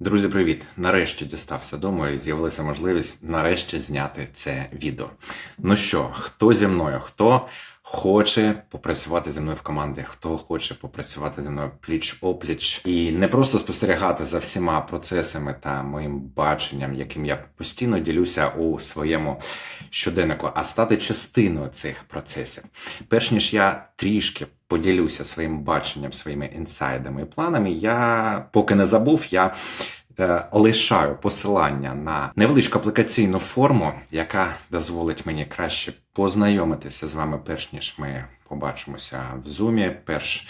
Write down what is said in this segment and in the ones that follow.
Друзі, привіт! Нарешті дістався дому і з'явилася можливість нарешті зняти це відео. Ну що, хто зі мною? Хто хоче попрацювати зі мною в команді? Хто хоче попрацювати зі мною пліч опліч і не просто спостерігати за всіма процесами та моїм баченням, яким я постійно ділюся у своєму щоденнику, а стати частиною цих процесів. Перш ніж я трішки поділюся своїм баченням, своїми інсайдами і планами, я поки не забув, я е, лишаю посилання на невеличку аплікаційну форму, яка дозволить мені краще познайомитися з вами, перш ніж ми побачимося в зумі, перш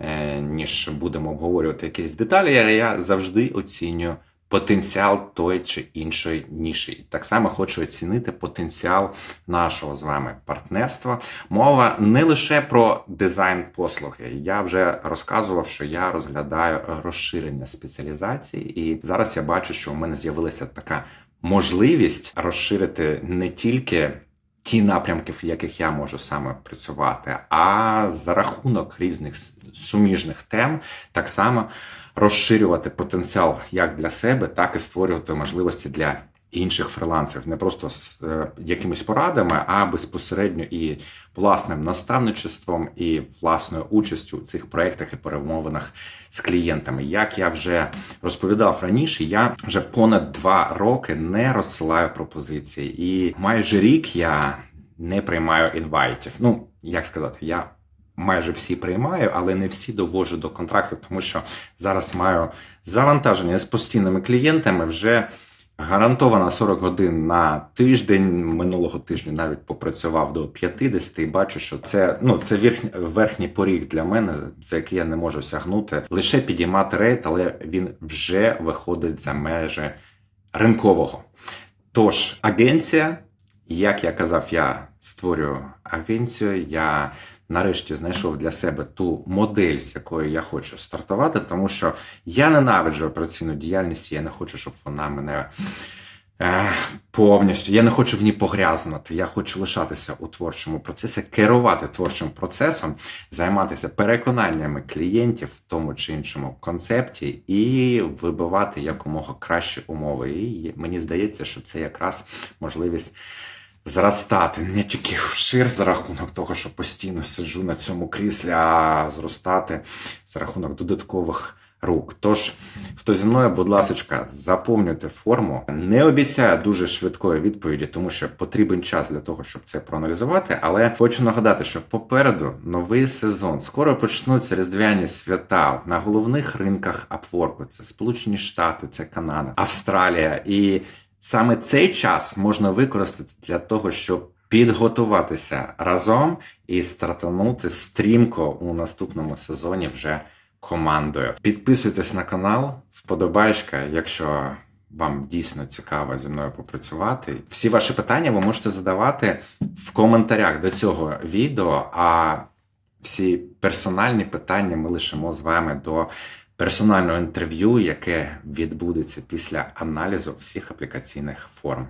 е, ніж будемо обговорювати якісь деталі. Я, я завжди оцінюю. Потенціал тої чи іншої ніші. Так само хочу оцінити потенціал нашого з вами партнерства. Мова не лише про дизайн послуги. Я вже розказував, що я розглядаю розширення спеціалізації, і зараз я бачу, що у мене з'явилася така можливість розширити не тільки. Ті напрямки, в яких я можу саме працювати, а за рахунок різних суміжних тем так само розширювати потенціал як для себе, так і створювати можливості для інших фрилансерів, не просто з е, якимись порадами, а безпосередньо і власним наставничеством, і власною участю у цих проєктах і перемовинах з клієнтами. Як я вже розповідав раніше, я вже понад два роки не розсилаю пропозиції, і майже рік я не приймаю інвайтів. Ну як сказати, я майже всі приймаю, але не всі довожу до контрактів, тому що зараз маю завантаження з постійними клієнтами вже. Гарантовано 40 годин на тиждень. Минулого тижня навіть попрацював до 50 і бачу, що це ну це верхній, верхній поріг для мене, за який я не можу сягнути. Лише підіймати рейд, але він вже виходить за межі ринкового. Тож, агенція, як я казав, я створюю агенцію. Я нарешті знайшов для себе ту модель, з якою я хочу стартувати, тому що я ненавиджу операційну діяльність, я не хочу, щоб вона мене. Повністю я не хочу в ній погрязнути. Я хочу лишатися у творчому процесі, керувати творчим процесом, займатися переконаннями клієнтів в тому чи іншому концепті і вибивати якомога кращі умови. І мені здається, що це якраз можливість зростати не тільки вшир за рахунок того, що постійно сиджу на цьому кріслі, а зростати за рахунок додаткових рук. Тож, хто зі мною, будь ласка, заповнюйте форму. Не обіцяю дуже швидкої відповіді, тому що потрібен час для того, щоб це проаналізувати. Але хочу нагадати, що попереду новий сезон. Скоро почнуться різдвяні свята на головних ринках Upwork. Це Сполучені Штати, це Канада, Австралія. І саме цей час можна використати для того, щоб підготуватися разом і стартанути стрімко у наступному сезоні вже командою. Підписуйтесь на канал, вподобайка, якщо вам дійсно цікаво зі мною попрацювати. Всі ваші питання ви можете задавати в коментарях до цього відео. А всі персональні питання ми лишимо з вами до персонального інтерв'ю, яке відбудеться після аналізу всіх аплікаційних форм.